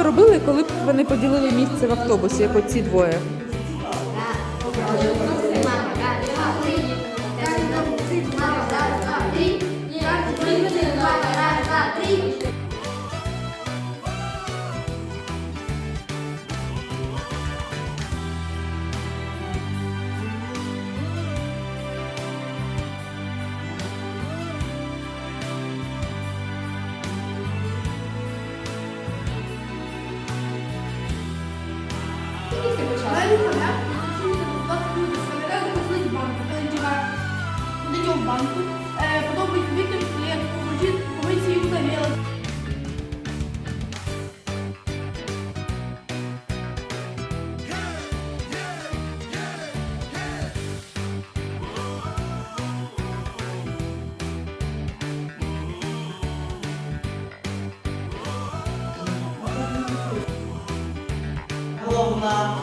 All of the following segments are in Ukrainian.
Ви робили, коли б вони поділили місце в автобусі, як оці двоє? Банку, потім викинути клітку, помити їх тарілок. Головна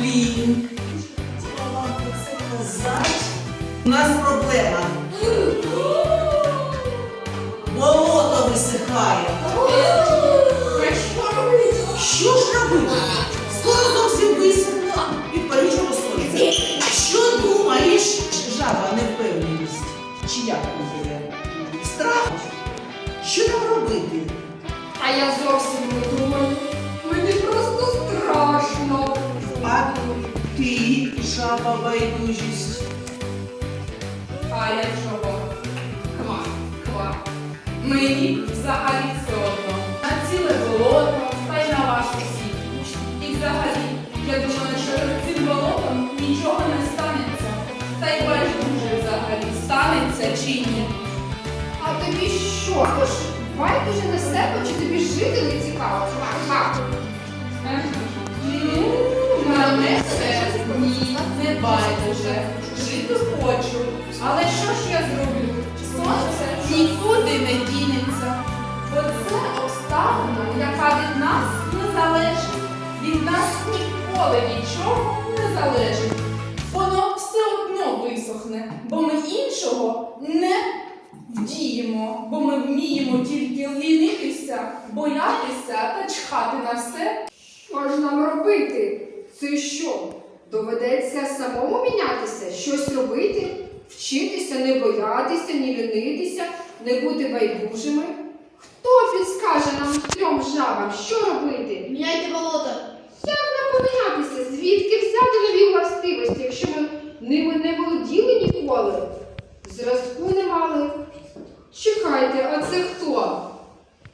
лінь. У нас проблема. Висихає. Що ж робити? Скоро зовсім висохне від палючого сонця. Що думаєш? Жаба невпевненість. Чи як буде? Страх? Що нам робити? А я зовсім не думаю. Мені просто страшно. А ти, жаба байдужість. А я чого? Мені взагалі все одно. На ціле болото, та й на вас усіх. І взагалі, я думаю, що з цим болотом нічого не станеться. Та й байдуже взагалі, станеться чи ні. А тобі що? Тож байдуже на себе, чи тобі жити не цікаво? Ха. Ну, мене це ні, не байдуже. Жити хочу. Але що ж я ніколи нічого не залежить. Воно все одно висохне, бо ми іншого не вдіємо, бо ми вміємо тільки лінитися, боятися та чхати на все. Що ж нам робити? Це що? Доведеться самому мінятися, щось робити, вчитися, не боятися, ні лінитися, не бути байдужими. Хто підскаже нам трьом жабам, що робити? Міняйте болото. Як нам помінятися? Звідки взяти нові властивості, якщо ми ними не володіли ніколи? Зразку не мали. Чекайте, а це хто?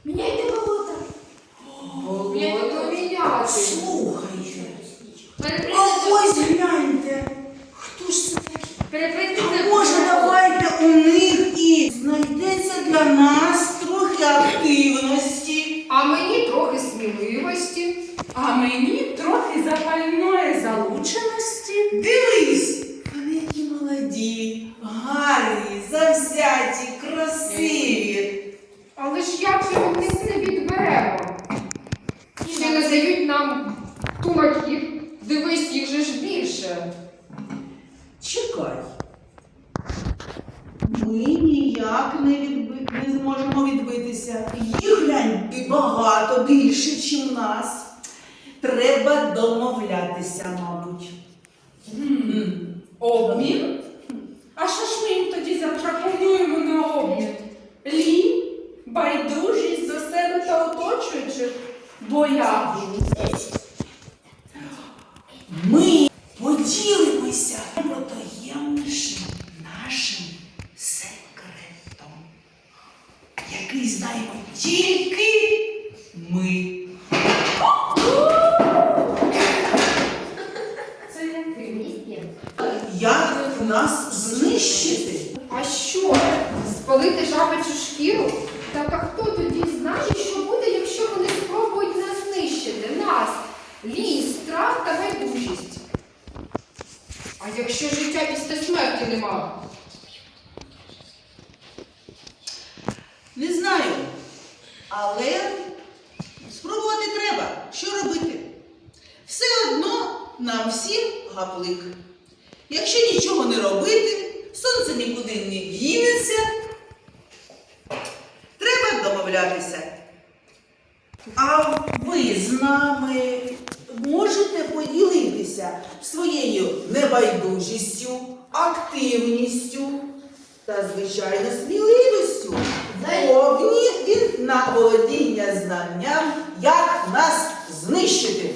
Міняйте болото. Болото міняти. Слухайте. А ось гляньте. Хто ж це такий? А може давайте у них і знайдеться для нас трохи активності. А мені трохи сміливості. А мені трохи запальної залученості. Дивись, вони які молоді, гарні, завзяті, красиві. Але ж як же ми не відберемо? Ще не дають нам тумаків. Дивись, їх же ж більше. Чекай. Ми ніяк не, відби... не зможемо відбитися. Їх глянь і багато більше, ніж нас. Домовлятися, мабуть. Гм, Обмін? А що ж ми їм тоді запропонуємо на обмін? Лінь, байдужість до себе та оточуючих, боягузність. Ми поділимося про таємнішим нашим секретом, який знаємо тільки ми. Це який? Як нас знищити? А що? Спалити жабичу шкіру? Так а хто тоді знає, що буде, якщо вони спробують нас знищити? Нас, лінь, страх та байдужість. А якщо життя після смерті нема? Не знаю. Але спробувати треба. Що робити? Все одно нам всім гаплик. Якщо нічого не робити, сонце нікуди не дінеться. Треба домовлятися. А ви з нами можете поділитися своєю небайдужістю, активністю та, звичайно, сміливістю. Повні на володіння знанням, як нас знищити.